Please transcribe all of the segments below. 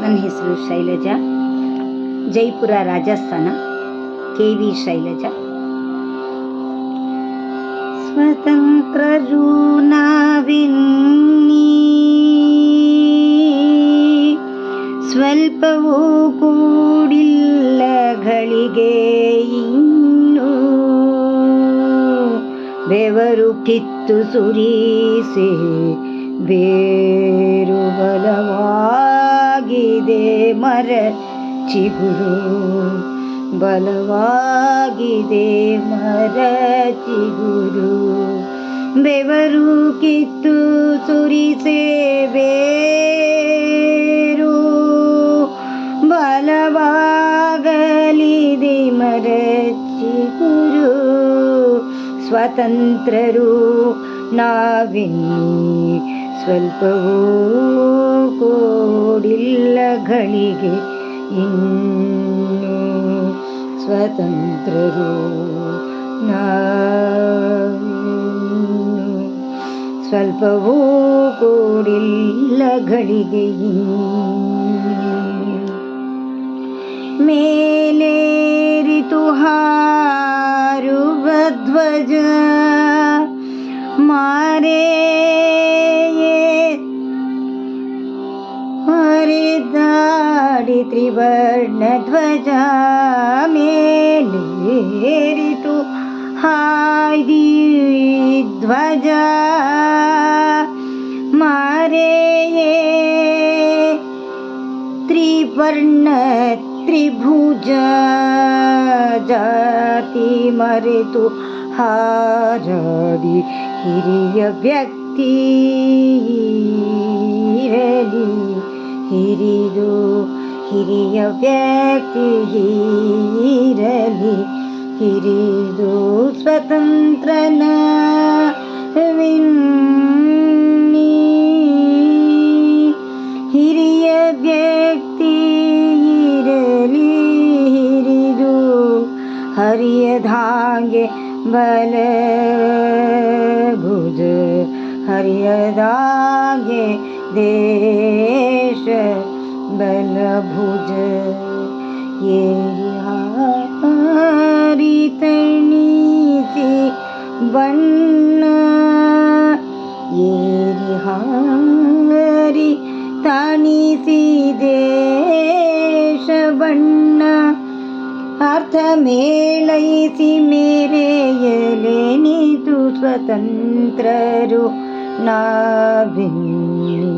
ನನ್ನ ಹೆಸರು Shailaja. Jaipur Rajasthan. K V Shailaja. ಸ್ವತಂತ್ರರು ನಾವಿನ್ನೀ. ಸ್ವಲ್ಪವೂ ಕೂಡಿಲ್ಲ ಗಳಿಗೆ ಇನ್ನು. ಬೆವರು ಕಿತ್ತು ಸುರಿಸಿ ಬೇರು ಬಲವಾಗಿದೆ ಮರ ಚಿಗುರು ಬಲವಾಗಿದೆ ಮರ ಚಿಗುರು ಬೆವರು ಕಿತ್ತು ಸುರಿಸೆ ಬೇರು ಬಲವಾಗಲಿದೆ ಮರ ಚಿಗುರು ಸ್ವತಂತ್ರರು ನಾವಿನ್ನೀ ಸ್ವಲ್ಪವೂ ಕೋಡಿಲ್ಲ ಗಳಿಗೆ ಇನ್ನು ಸ್ವತಂತ್ರರು ಸ್ವಲ್ಪವೂ ಕೂಡಿಲ್ಲ ಗಳಿಗೆ ಇನ್ನು ಮೇಲೇರಿತು ಹರಿದಾಡಿ ತ್ರಿವರ್ಣ ಧ್ವಜ ಮೇಲೇರಿತು ಹಾಯ್ದಿ ಧ್ವಜ ಮಾರೆಯೇ ತ್ರಿವರ್ಣ ತ್ರಿಭುಜ ಜಾತಿ ಮರೆತು ಹಾರಾಡಿ ಹಿರಿಯ ವ್ಯಕ್ತಿ ಇರಲಿ ಹಿರಿದು ಹಿರಿಯ ವ್ಯಕ್ತಿ ಇರಲಿ ಹಿರಿದು ಸ್ವತಂತ್ರನ ವಿನ್ನೀ ಹಿರಿಯ ವ್ಯಕ್ತಿ ಇರಲಿ ಹಿರಿದು ಹರಿಯದಾಗೆ ಬಲ ಭುಜ ಹರಿಯದಾಗೆ ದೇಶ ಭುಜ ಏರಿ ಹಾರಿ ತಣಿಸಿ ಬಣ್ಣ ಹಾರಿ ತಾಣಿಸಿ ದೇಶ ಬಣ್ಣ ಅರ್ಥ ಮೇಳೈಸಿ ಮೇರೆಯಲೇನಿತು ಸ್ವತಂತ್ರರು ನಾವಿನ್ನೀ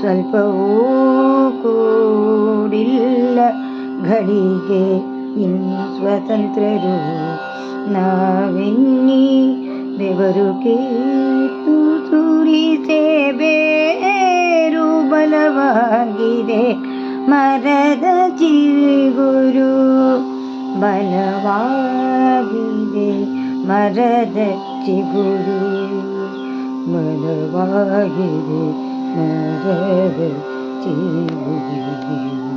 ಸ್ವಲ್ಪವೂ ಕೂಡಿಲ್ಲ ಗಳಿಗೆ ಇನ್ನು ಸ್ವತಂತ್ರರು. ನಾವೆನ್ನಿ ಬೆವರು ಕೇತು ಬಲವಾಗಿದೆ. ಮರದ ಚಿಗುರು ಬಲವಾಗಿದೆ. ಮರದ ಚಿಗುರು ಬಲವಾಗಿದೆ. ಮರದ ಚಿಗುರು